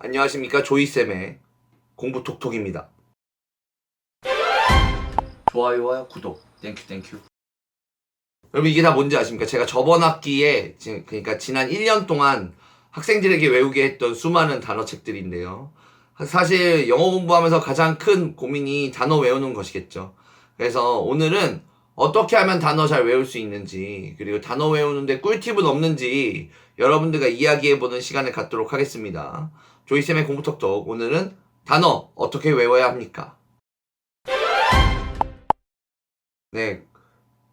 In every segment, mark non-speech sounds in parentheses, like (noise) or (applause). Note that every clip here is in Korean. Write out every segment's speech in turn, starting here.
안녕하십니까 조이쌤의 공부 톡톡입니다. 좋아요와 구독 땡큐 땡큐 여러분 이게 다 뭔지 아십니까? 제가 저번 학기에 지- 그러니까 지난 1년 동안 학생들에게 외우게 했던 수많은 단어책들인데요. 사실 영어 공부하면서 가장 큰 고민이 단어 외우는 것이겠죠. 그래서 오늘은 어떻게 하면 단어 잘 외울 수 있는지 그리고 단어 외우는데 꿀팁은 없는지 여러분들과 이야기해보는 시간을 갖도록 하겠습니다. 조이쌤의 공부톡톡 오늘은 단어 어떻게 외워야 합니까? 네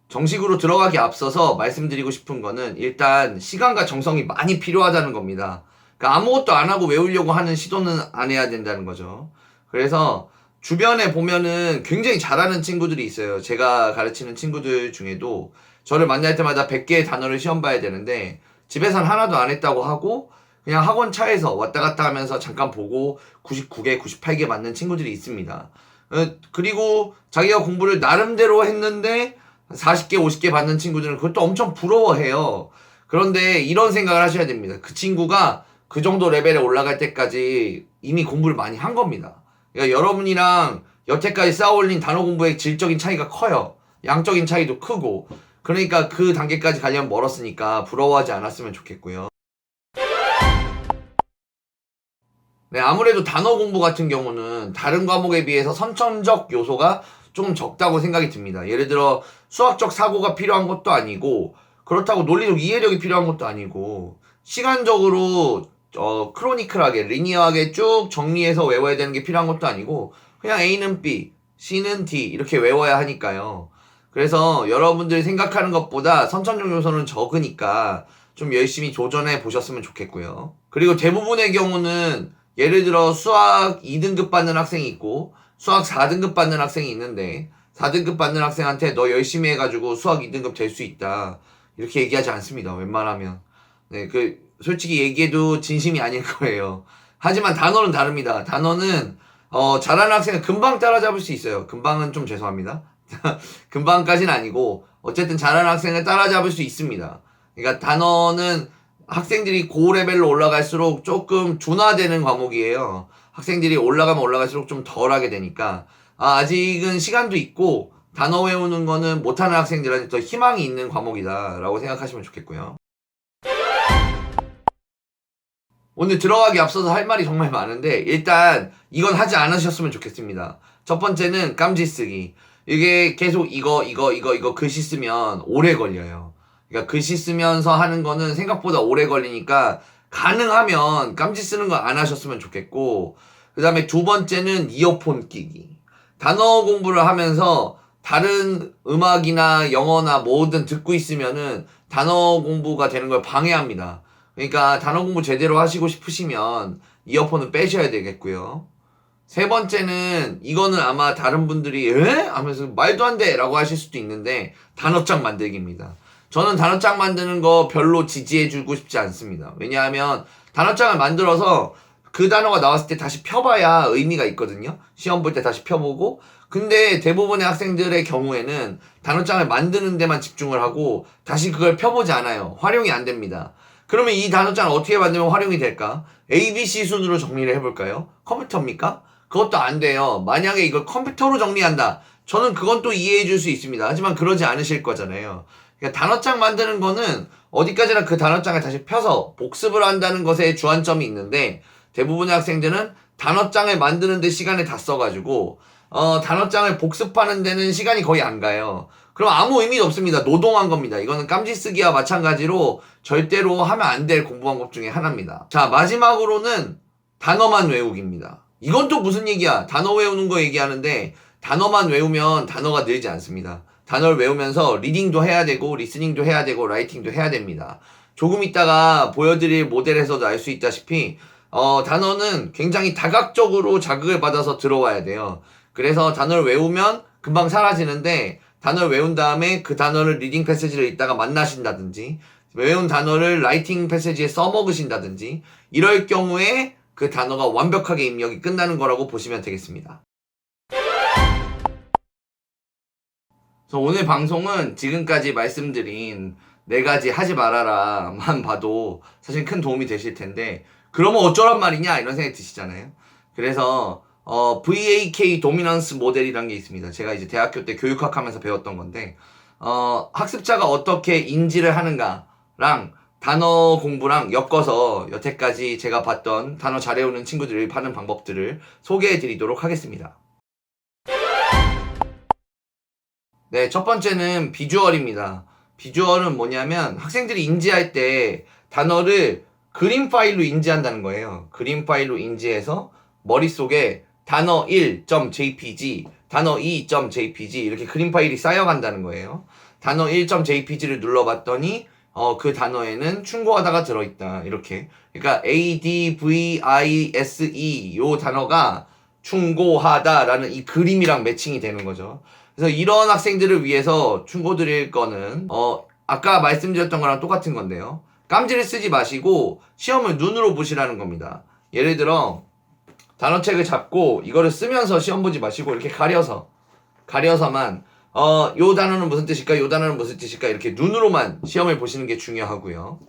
정식으로 들어가기 앞서서 말씀드리고 싶은 거는 일단 시간과 정성이 많이 필요하다는 겁니다. 그러니까 아무것도 안 하고 외우려고 하는 시도는 안 해야 된다는 거죠. 그래서 주변에 보면은 굉장히 잘하는 친구들이 있어요. 제가 가르치는 친구들 중에도 저를 만날 때마다 100개의 단어를 시험 봐야 되는데 집에선 하나도 안 했다고 하고 그냥 학원 차에서 왔다 갔다 하면서 잠깐 보고 99개, 98개 맞는 친구들이 있습니다. 어, 그리고 자기가 공부를 나름대로 했는데 40개, 50개 받는 친구들은 그것도 엄청 부러워해요. 그런데 이런 생각을 하셔야 됩니다. 그 친구가 그 정도 레벨에 올라갈 때까지 이미 공부를 많이 한 겁니다. 그러니까 여러분이랑 여태까지 쌓아올린 단어 공부의 질적인 차이가 커요. 양적인 차이도 크고. 그러니까 그 단계까지 가려면 멀었으니까 부러워하지 않았으면 좋겠고요. 네, 아무래도 단어 공부 같은 경우는 다른 과목에 비해서 선천적 요소가 좀 적다고 생각이 듭니다. 예를 들어 수학적 사고가 필요한 것도 아니고 그렇다고 논리적 이해력이 필요한 것도 아니고 시간적으로 어 크로니클하게 리니어하게 쭉 정리해서 외워야 되는 게 필요한 것도 아니고 그냥 A는 B, C는 D 이렇게 외워야 하니까요. 그래서 여러분들이 생각하는 것보다 선천적 요소는 적으니까 좀 열심히 도전해 보셨으면 좋겠고요. 그리고 대부분의 경우는 예를 들어 수학 2등급 받는 학생이 있고 수학 4등급 받는 학생이 있는데 4등급 받는 학생한테 너 열심히 해가지고 수학 2등급 될 수 있다. 이렇게 얘기하지 않습니다. 웬만하면. 네 그 솔직히 얘기해도 진심이 아닐 (laughs) 거예요. 하지만 단어는 다릅니다. 단어는 어 잘하는 학생은 금방 따라잡을 수 있어요. 금방은 좀 죄송합니다. (laughs) 금방까지는 아니고 어쨌든 잘하는 학생을 따라잡을 수 있습니다. 그러니까 단어는 학생들이 고레벨로 올라갈수록 조금 둔화되는 과목이에요. 학생들이 올라가면 올라갈수록 좀 덜 하게 되니까 아, 아직은 시간도 있고 단어 외우는 거는 못하는 학생들한테 더 희망이 있는 과목이다라고 생각하시면 좋겠고요. 오늘 들어가기 앞서서 할 말이 정말 많은데 일단 이건 하지 않으셨으면 좋겠습니다. 첫 번째는 깜지 쓰기. 이게 계속 이거 이거 이거 이거 글씨 쓰면 오래 걸려요. 그러니까 글씨 쓰면서 하는 거는 생각보다 오래 걸리니까 가능하면 깜지 쓰는 거 안 하셨으면 좋겠고 그 다음에 두 번째는 이어폰 끼기 단어 공부를 하면서 다른 음악이나 영어나 뭐든 듣고 있으면은 단어 공부가 되는 걸 방해합니다 그러니까 단어 공부 제대로 하시고 싶으시면 이어폰은 빼셔야 되겠고요 세 번째는 이거는 아마 다른 분들이 에? 하면서 말도 안 돼! 라고 하실 수도 있는데 단어장 만들기입니다 저는 단어장 만드는 거 별로 지지해주고 싶지 않습니다. 왜냐하면 단어장을 만들어서 그 단어가 나왔을 때 다시 펴봐야 의미가 있거든요. 시험 볼 때 다시 펴보고. 근데 대부분의 학생들의 경우에는 단어장을 만드는 데만 집중을 하고 다시 그걸 펴보지 않아요. 활용이 안 됩니다. 그러면 이 단어장을 어떻게 만들면 활용이 될까? A, B, C 순으로 정리를 해볼까요? 컴퓨터입니까? 그것도 안 돼요. 만약에 이걸 컴퓨터로 정리한다. 저는 그건 또 이해해 줄 수 있습니다. 하지만 그러지 않으실 거잖아요. 그러니까 단어장 만드는 거는 어디까지나 그 단어장을 다시 펴서 복습을 한다는 것에 주안점이 있는데 대부분의 학생들은 단어장을 만드는 데 시간을 다 써가지고 어, 단어장을 복습하는 데는 시간이 거의 안 가요. 그럼 아무 의미도 없습니다. 노동한 겁니다. 이거는 깜지 쓰기와 마찬가지로 절대로 하면 안 될 공부 방법 중에 하나입니다. 자, 마지막으로는 단어만 외우기입니다. 이건 또 무슨 얘기야? 단어 외우는 거 얘기하는데 단어만 외우면 단어가 늘지 않습니다. 단어를 외우면서 리딩도 해야 되고 리스닝도 해야 되고 라이팅도 해야 됩니다. 조금 있다가 보여드릴 모델에서도 알 수 있다시피 어, 단어는 굉장히 다각적으로 자극을 받아서 들어와야 돼요. 그래서 단어를 외우면 금방 사라지는데 단어를 외운 다음에 그 단어를 리딩 패시지를 읽다가 만나신다든지 외운 단어를 라이팅 패시지에 써먹으신다든지 이럴 경우에 그 단어가 완벽하게 입력이 끝나는 거라고 보시면 되겠습니다. 그래서 오늘 방송은 지금까지 말씀드린 네 가지 하지 말아라만 봐도 사실 큰 도움이 되실 텐데 그러면 어쩌란 말이냐 이런 생각이 드시잖아요. 그래서 어, VAK 도미넌스 모델이라는 게 있습니다. 제가 이제 대학교 때 교육학 하면서 배웠던 건데 어, 학습자가 어떻게 인지를 하는가랑 단어 공부랑 엮어서 여태까지 제가 봤던 단어 잘 외우는 친구들이 하는 방법들을 소개해 드리도록 하겠습니다. 네, 첫 번째는 비주얼입니다. 비주얼은 뭐냐면 학생들이 인지할 때 단어를 그림 파일로 인지한다는 거예요. 그림 파일로 인지해서 머릿속에 단어 1.jpg, 단어 2.jpg 이렇게 그림 파일이 쌓여간다는 거예요. 단어 1.jpg를 눌러봤더니 어, 그 단어에는 충고하다가 들어있다. 이렇게. 그러니까 A, D, V, I, S, E 요 단어가 충고하다라는 이 그림이랑 매칭이 되는 거죠. 그래서 이런 학생들을 위해서 충고드릴 거는 어 아까 말씀드렸던 거랑 똑같은 건데요. 깜지를 쓰지 마시고 시험을 눈으로 보시라는 겁니다. 예를 들어 단어책을 잡고 이거를 쓰면서 시험 보지 마시고 이렇게 가려서 가려서만 어 요 단어는 무슨 뜻일까 요 단어는 무슨 뜻일까 이렇게 눈으로만 시험을 보시는 게 중요하고요.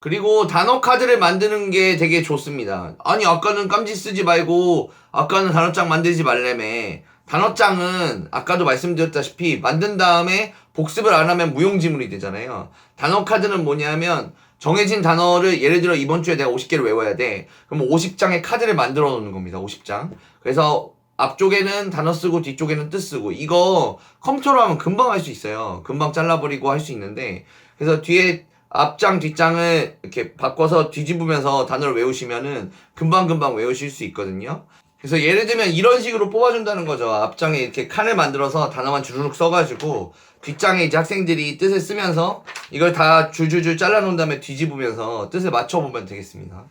그리고 단어 카드를 만드는 게 되게 좋습니다. 아니 아까는 깜지 쓰지 말고 아까는 단어장 만들지 말래매. 단어장은 아까도 말씀드렸다시피 만든 다음에 복습을 안 하면 무용지물이 되잖아요. 단어 카드는 뭐냐면 정해진 단어를 예를 들어 이번 주에 내가 50개를 외워야 돼. 그럼 50장의 카드를 만들어 놓는 겁니다. 50장. 그래서 앞쪽에는 단어 쓰고 뒤쪽에는 뜻 쓰고 이거 컴퓨터로 하면 금방 할 수 있어요. 금방 잘라버리고 할 수 있는데 그래서 뒤에 앞장 뒷장을 이렇게 바꿔서 뒤집으면서 단어를 외우시면은 금방금방 외우실 수 있거든요. 그래서 예를 들면 이런 식으로 뽑아준다는 거죠. 앞장에 이렇게 칸을 만들어서 단어만 주르륵 써가지고 뒷장에 이제 학생들이 뜻을 쓰면서 이걸 다 줄줄줄 잘라놓은 다음에 뒤집으면서 뜻을 맞춰보면 되겠습니다.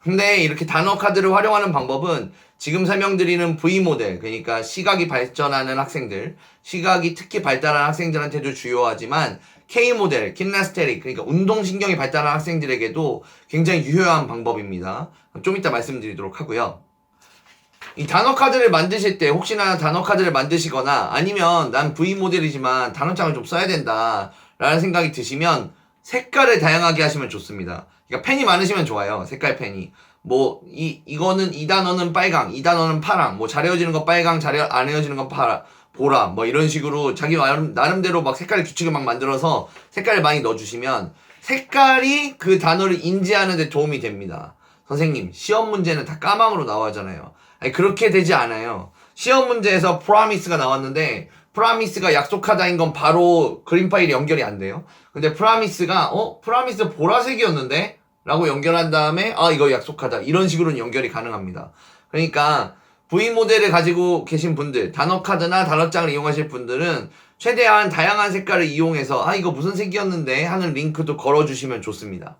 근데 이렇게 단어 카드를 활용하는 방법은 지금 설명드리는 V 모델, 그러니까 시각이 발전하는 학생들, 시각이 특히 발달한 학생들한테도 주요하지만 K 모델, 킨나스테릭, 그러니까 운동신경이 발달한 학생들에게도 굉장히 유효한 방법입니다. 좀 이따 말씀드리도록 하고요. 이 단어 카드를 만드실 때 혹시나 단어 카드를 만드시거나 아니면 난 V 모델이지만 단어장을 좀 써야 된다 라는 생각이 드시면 색깔을 다양하게 하시면 좋습니다. 그러니까 펜이 많으시면 좋아요. 색깔 펜이. 뭐, 이, 이거는, 이 단어는 빨강, 이 단어는 파랑, 뭐, 잘 헤어지는 거 빨강, 잘 헤어, 안 헤어지는 건 파랑, 보라, 뭐, 이런 식으로 자기 나름, 나름 대로 막 색깔 규칙을 막 만들어서 색깔을 많이 넣어주시면 색깔이 그 단어를 인지하는 데 도움이 됩니다. 선생님, 시험 문제는 다 까망으로 나와잖아요. 아니, 그렇게 되지 않아요. 시험 문제에서 프라미스가 나왔는데, 프라미스가 약속하다인 건 바로 그림 파일이 연결이 안 돼요. 근데 프라미스가, 어? 프라미스 보라색이었는데? 라고 연결한 다음에, 아, 이거 약속하다. 이런 식으로는 연결이 가능합니다. 그러니까, V 모델을 가지고 계신 분들, 단어 카드나 단어장을 이용하실 분들은 최대한 다양한 색깔을 이용해서, 아, 이거 무슨 색이었는데? 하는 링크도 걸어주시면 좋습니다.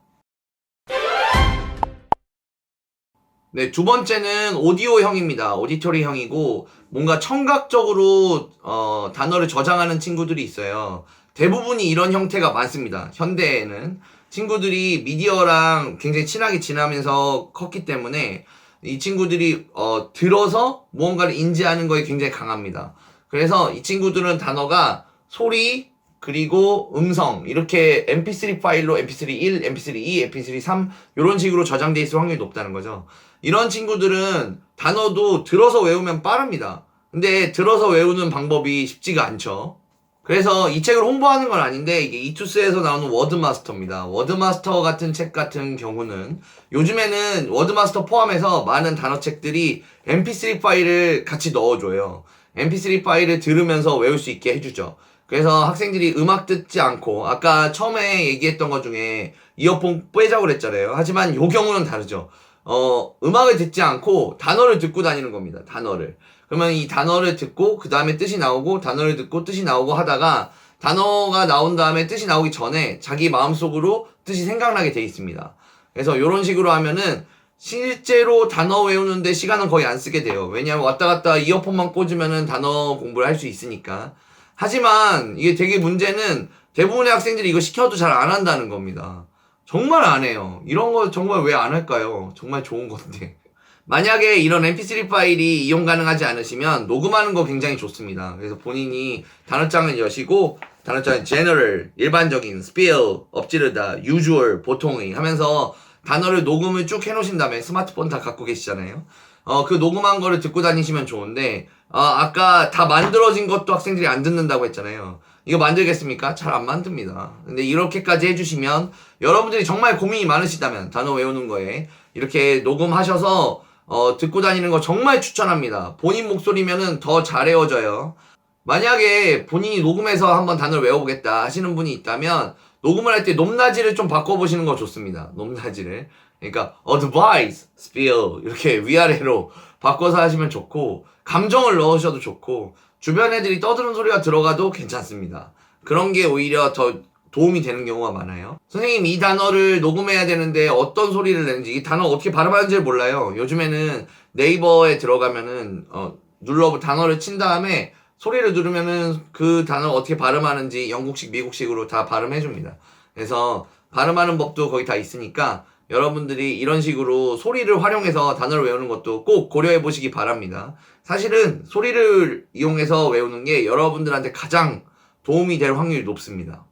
네, 두 번째는 오디오형입니다. 오디토리형이고 뭔가 청각적으로 어, 단어를 저장하는 친구들이 있어요. 대부분이 이런 형태가 많습니다. 현대에는 친구들이 미디어랑 굉장히 친하게 지나면서 컸기 때문에 이 친구들이 어, 들어서 무언가를 인지하는 거에 굉장히 강합니다. 그래서 이 친구들은 단어가 소리, 그리고 음성 이렇게 mp3 파일로 mp3 1, mp3 2, mp3 3 이런 식으로 저장돼 있을 확률이 높다는 거죠. 이런 친구들은 단어도 들어서 외우면 빠릅니다. 근데 들어서 외우는 방법이 쉽지가 않죠. 그래서 이 책을 홍보하는 건 아닌데 이게 이투스에서 나오는 워드마스터입니다. 워드마스터 같은 책 같은 경우는 요즘에는 워드마스터 포함해서 많은 단어책들이 mp3 파일을 같이 넣어줘요. mp3 파일을 들으면서 외울 수 있게 해주죠. 그래서 학생들이 음악 듣지 않고 아까 처음에 얘기했던 것 중에 이어폰 빼자고 그랬잖아요. 하지만 요 경우는 다르죠. 어, 음악을 듣지 않고 단어를 듣고 다니는 겁니다. 단어를. 그러면 이 단어를 듣고 그 다음에 뜻이 나오고 단어를 듣고 뜻이 나오고 하다가 단어가 나온 다음에 뜻이 나오기 전에 자기 마음속으로 뜻이 생각나게 돼 있습니다. 그래서 이런 식으로 하면은 실제로 단어 외우는데 시간은 거의 안 쓰게 돼요. 왜냐하면 왔다 갔다 이어폰만 꽂으면은 단어 공부를 할 수 있으니까. 하지만 이게 되게 문제는 대부분의 학생들이 이거 시켜도 잘 안 한다는 겁니다. 정말 안 해요. 이런 거 정말 왜 안 할까요? 정말 좋은 건데. (laughs) 만약에 이런 mp3 파일이 이용 가능하지 않으시면 녹음하는 거 굉장히 좋습니다. 그래서 본인이 단어장을 여시고 단어장 general 일반적인 spill 엎지르다 usual 보통의 하면서 단어를 녹음을 쭉 해놓으신 다음에 스마트폰 다 갖고 계시잖아요. 어, 그 녹음한 거를 듣고 다니시면 좋은데, 어, 아까 다 만들어진 것도 학생들이 안 듣는다고 했잖아요. 이거 만들겠습니까? 잘 안 만듭니다. 근데 이렇게까지 해주시면 여러분들이 정말 고민이 많으시다면 단어 외우는 거에 이렇게 녹음하셔서 어, 듣고 다니는 거 정말 추천합니다. 본인 목소리면은 더 잘 외워져요. 만약에 본인이 녹음해서 한번 단어를 외워보겠다 하시는 분이 있다면 녹음을 할 때 높낮이를 좀 바꿔보시는 거 좋습니다. 높낮이를. 그러니까 advise, spill 이렇게 위아래로 바꿔서 하시면 좋고 감정을 넣으셔도 좋고 주변 애들이 떠드는 소리가 들어가도 괜찮습니다. 그런 게 오히려 더 도움이 되는 경우가 많아요. 선생님 이 단어를 녹음해야 되는데 어떤 소리를 내는지 이 단어 어떻게 발음하는지 몰라요. 요즘에는 네이버에 들어가면은 어, 눌러 단어를 친 다음에 소리를 들으면은 그 단어 어떻게 발음하는지 영국식, 미국식으로 다 발음해 줍니다. 그래서 발음하는 법도 거기 다 있으니까 여러분들이 이런 식으로 소리를 활용해서 단어를 외우는 것도 꼭 고려해 보시기 바랍니다. 사실은 소리를 이용해서 외우는 게 여러분들한테 가장 도움이 될 확률이 높습니다.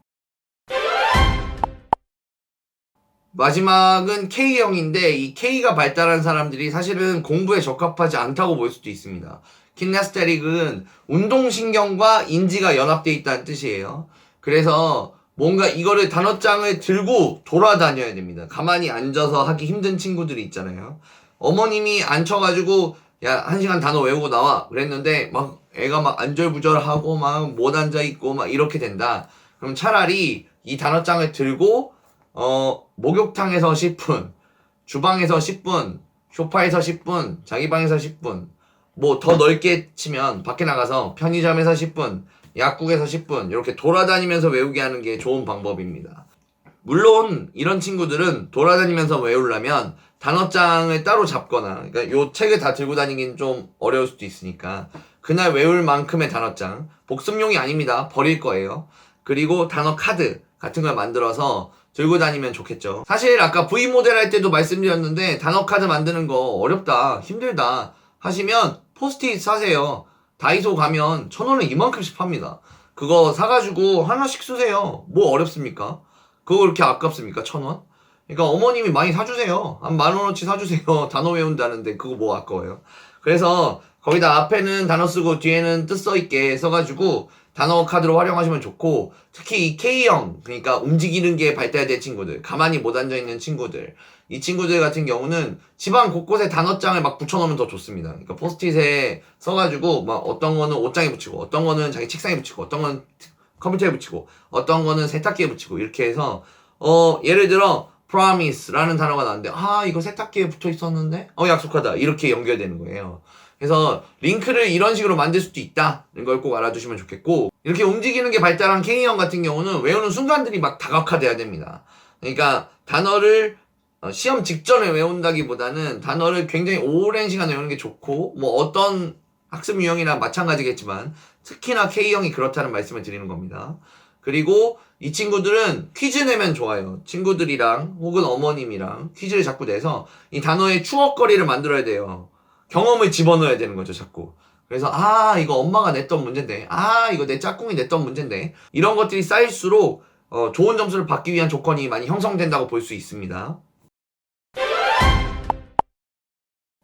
마지막은 K형인데 이 K가 발달한 사람들이 사실은 공부에 적합하지 않다고 볼 수도 있습니다. 키네스테릭은 운동신경과 인지가 연합되어 있다는 뜻이에요. 그래서 뭔가 이거를 단어장을 들고 돌아다녀야 됩니다. 가만히 앉아서 하기 힘든 친구들이 있잖아요. 어머님이 앉혀가지고 야, 한 시간 단어 외우고 나와. 그랬는데 막 애가 막 안절부절하고 막 못 앉아있고 막 이렇게 된다. 그럼 차라리 이 단어장을 들고 어, 목욕탕에서 10분, 주방에서 10분, 쇼파에서 10분, 자기 방에서 10분, 뭐 더 넓게 치면 밖에 나가서 편의점에서 10분, 약국에서 10분 이렇게 돌아다니면서 외우게 하는 게 좋은 방법입니다. 물론 이런 친구들은 돌아다니면서 외우려면 단어장을 따로 잡거나 그러니까 요 책을 다 들고 다니긴 좀 어려울 수도 있으니까 그날 외울 만큼의 단어장 복습용이 아닙니다. 버릴 거예요. 그리고 단어 카드 같은 걸 만들어서 들고 다니면 좋겠죠. 사실 아까 V 모델 할 때도 말씀드렸는데 단어 카드 만드는 거 어렵다, 힘들다 하시면 포스트잇 사세요. 다이소 가면 천 원에 이만큼씩 팝니다. 그거 사가지고 하나씩 쓰세요. 뭐 어렵습니까? 그거 그렇게 아깝습니까? 천 원? 그러니까 어머님이 많이 사주세요. 한 만 원어치 사주세요. (laughs) 단어 외운다는데 그거 뭐 아까워요. 그래서 거기다 앞에는 단어 쓰고 뒤에는 뜻 써있게 써가지고 단어 카드로 활용하시면 좋고 특히 이 K형 그러니까 움직이는 게 발달된 친구들 가만히 못 앉아있는 친구들 이 친구들 같은 경우는 집안 곳곳에 단어장을 막 붙여놓으면 더 좋습니다 그러니까 포스트잇에 써가지고 막 어떤 거는 옷장에 붙이고 어떤 거는 자기 책상에 붙이고 어떤 거는 컴퓨터에 붙이고 어떤 거는 세탁기에 붙이고 이렇게 해서 어 예를 들어 promise라는 단어가 나왔는데 아 이거 세탁기에 붙어 있었는데 어 약속하다 이렇게 연결되는 거예요 그래서 링크를 이런 식으로 만들 수도 있다는 걸 꼭 알아두시면 좋겠고 이렇게 움직이는 게 발달한 K형 같은 경우는 외우는 순간들이 막 다각화돼야 됩니다. 그러니까 단어를 어, 시험 직전에 외운다기보다는 단어를 굉장히 오랜 시간 외우는 게 좋고 뭐 어떤 학습 유형이나 마찬가지겠지만 특히나 K형이 그렇다는 말씀을 드리는 겁니다. 그리고 이 친구들은 퀴즈 내면 좋아요. 친구들이랑 혹은 어머님이랑 퀴즈를 자꾸 내서 이 단어의 추억거리를 만들어야 돼요. 경험을 집어넣어야 되는 거죠, 자꾸. 그래서 아 이거 엄마가 냈던 문제인데 아 이거 내 짝꿍이 냈던 문제인데 이런 것들이 쌓일수록 어, 좋은 점수를 받기 위한 조건이 많이 형성된다고 볼 수 있습니다.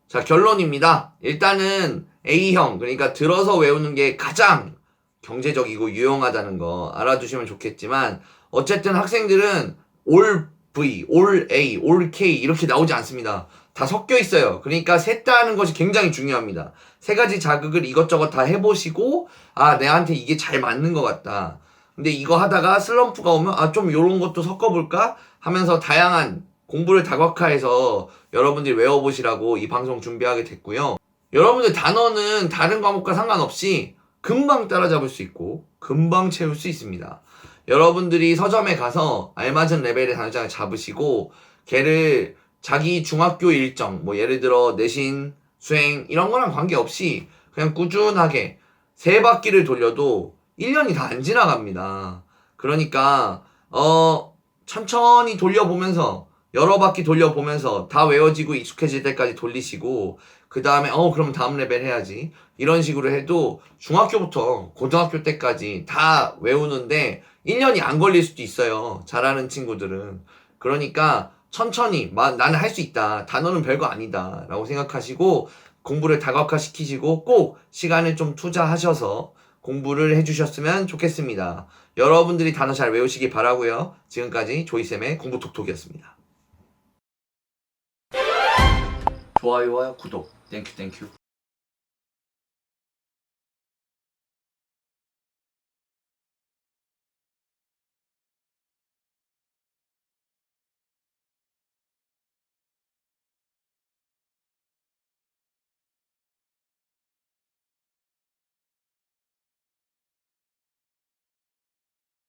자 결론입니다. 일단은 A형 그러니까 들어서 외우는 게 가장 경제적이고 유용하다는 거 알아두시면 좋겠지만 어쨌든 학생들은 올 V, 올 A, 올 K 이렇게 나오지 않습니다. 다 섞여 있어요. 그러니까 셋다 하는 것이 굉장히 중요합니다. 세 가지 자극을 이것저것 다 해보시고 아 내한테 이게 잘 맞는 것 같다. 근데 이거 하다가 슬럼프가 오면 아좀 요런 것도 섞어볼까 하면서 다양한 공부를 다각화해서 여러분들이 외워보시라고 이 방송 준비하게 됐고요. 여러분들 단어는 다른 과목과 상관없이 금방 따라잡을 수 있고 금방 채울 수 있습니다. 여러분들이 서점에 가서 알맞은 레벨의 단어장을 잡으시고 걔를 자기 중학교 일정 뭐 예를 들어 내신 수행 이런 거랑 관계없이 그냥 꾸준하게 세 바퀴를 돌려도 1년이 다 안 지나갑니다. 그러니까 어 천천히 돌려보면서 여러 바퀴 돌려보면서 다 외워지고 익숙해질 때까지 돌리시고 그 다음에 어 그럼 다음 레벨 해야지. 이런 식으로 해도 중학교부터 고등학교 때까지 다 외우는데 1년이 안 걸릴 수도 있어요 잘하는 친구들은. 그러니까 천천히 마- 나는 할 수 있다. 단어는 별거 아니다. 라고 생각하시고 공부를 다각화시키시고 꼭 시간을 좀 투자하셔서 공부를 해주셨으면 좋겠습니다. 여러분들이 단어 잘 외우시기 바라고요. 지금까지 조이쌤의 공부 톡톡이었습니다 좋아요와 구독. 땡큐 땡큐